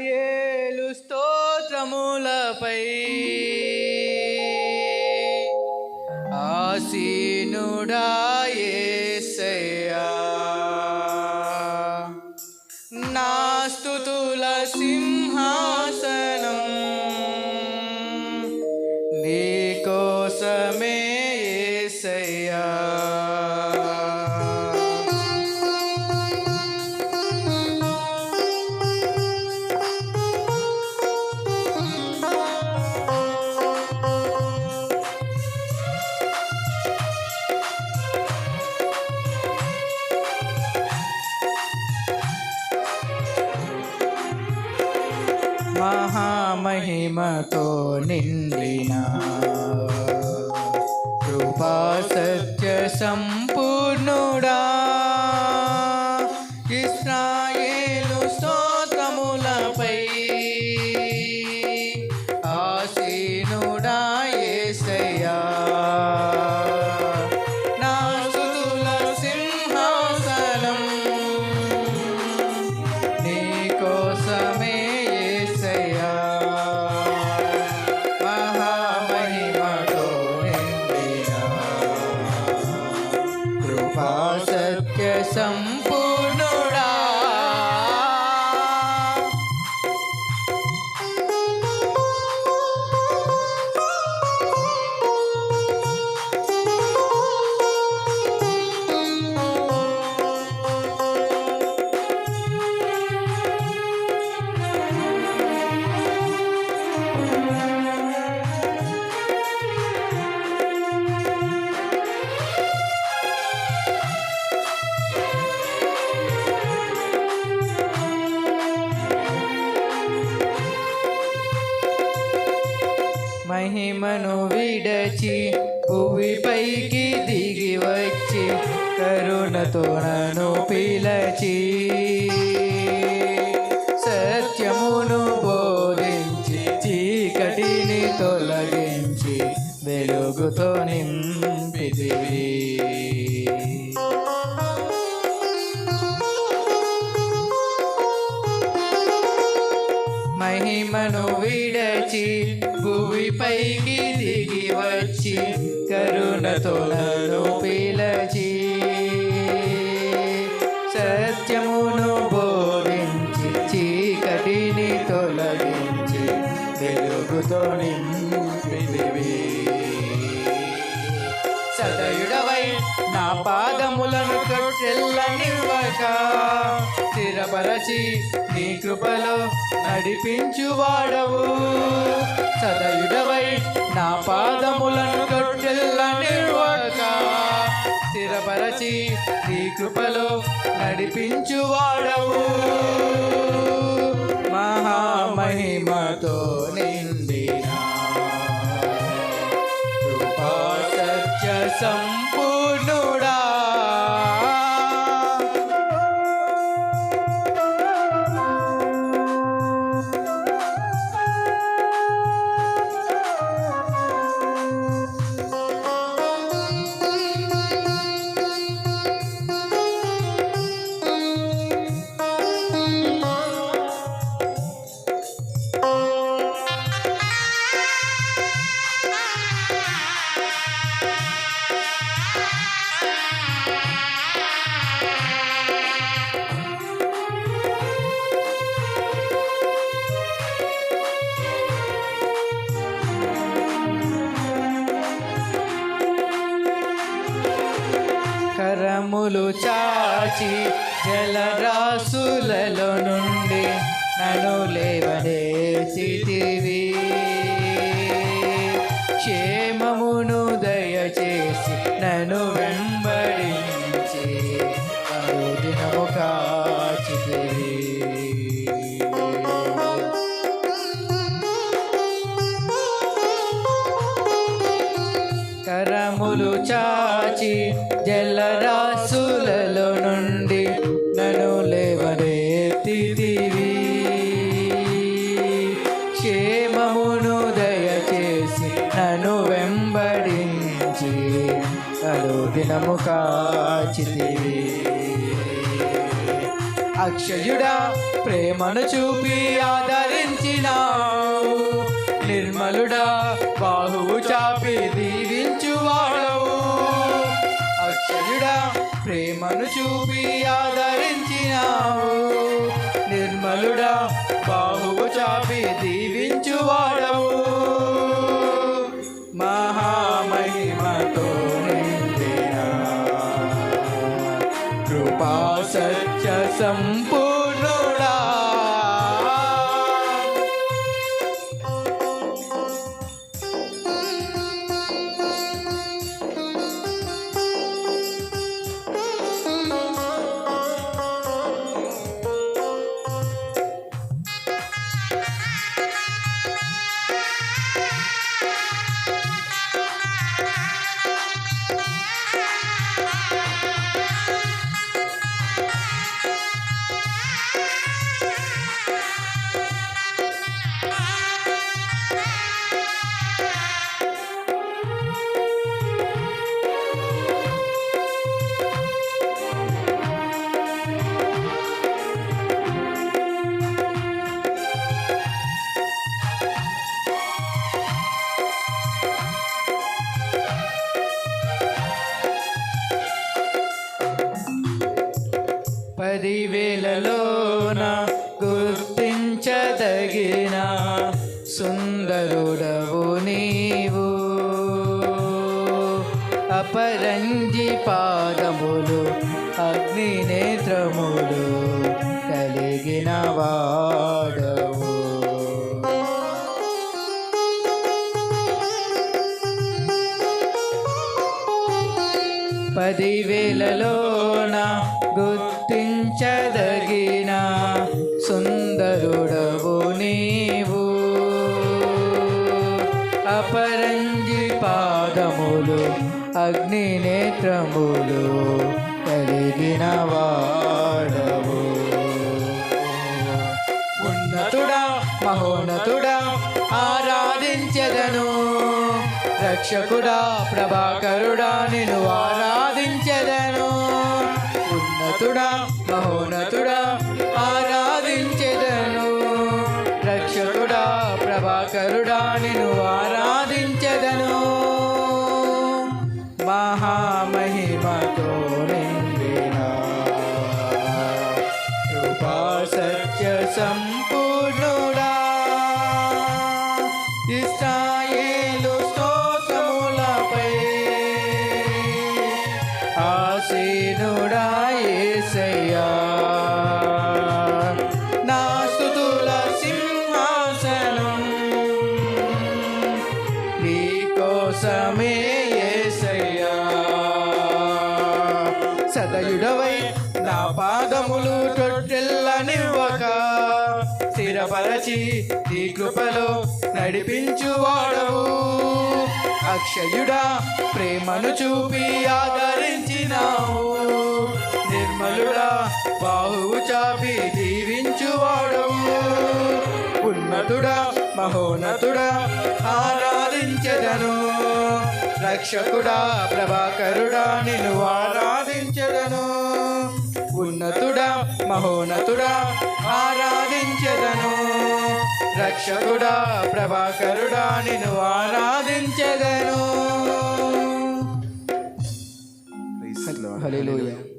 yeah. మహిమతో నిండిన కృపా సత్య సంప కృపా మహిమను విడచి భూమిపైకి దిగి వచ్చి కరుణతో నను పిలచి. సత్యమును బోధించి చీకటిని తొలగించి వెలుగుతో నింపిదివి మహిమను విడచి భూమిపైకి దిగి వచ్చి కరుణతో నన్ను పిలచి. సత్యమును బోధించి చీకటిని తొలగించి వెలుగుతో నింపిదివి సదయుడవై నా పాదములను తొట్టెల్లనివ్వక స్థిరపరచి నీ కృపలో నడిపించువాడవు సదయుడవై నా పాదములను తొట్టెల్లనివ్వక స్థిరపరచి నీ కృపలో నడిపించువాడవు మహామహిమతో నిండిన కృపా సత్య సంపూర్ణుడా చాచి జలరాసులలో నుండి నన్ను లేవనేసితివి క్షేమమును దినము కాచితివి అక్షయుడా ప్రేమను చూపి ఆదరించిన నిర్మలుడా బాహువు చాపి దీవించువాడవు. అక్షయుడా ప్రేమను చూపి ఆదరించిన నిర్మలుడా బాహువు చాపి దీవించువాడవు. మహా కృపా పదివేలలోన గుర్తించదగిన సుందరుడవు నీవు. అపరంజి పాదములు అగ్ని నేత్రములు కలిగిన వాడవు. నీవు. అపరంజి పాదములు అగ్ని నేత్రములు కలిగిన వాడవు. ఉన్నతుడా మహోన్నతుడా ఆరాధించదను. రక్షకుడా ప్రభాకరుడా నిన్ను ఆరాధించదను. ఉన్నతుడా మహోన్నతుడా సదయుడవై నా పాదములు తొట్టెల్లనివ్వక స్థిరపరచి నీ కృపలో నడిపించువాడవు. అక్షయుడా ప్రేమను చూపి ఆదరించినావు. నిర్మలుడా బాహువు చాపి జీవించువాడవు ఉన్నతుడా మహోన్నతుడా ఆరాధించదను. రక్షకుడా ప్రభాకరుడా నిన్ను ఆరాధించదను. ఉన్నతుడా మహోన్నతుడా ఆరాధించదను. రక్షకుడా ప్రభాకరుడా నిన్ను ఆరాధించదను. హల్లెలూయా.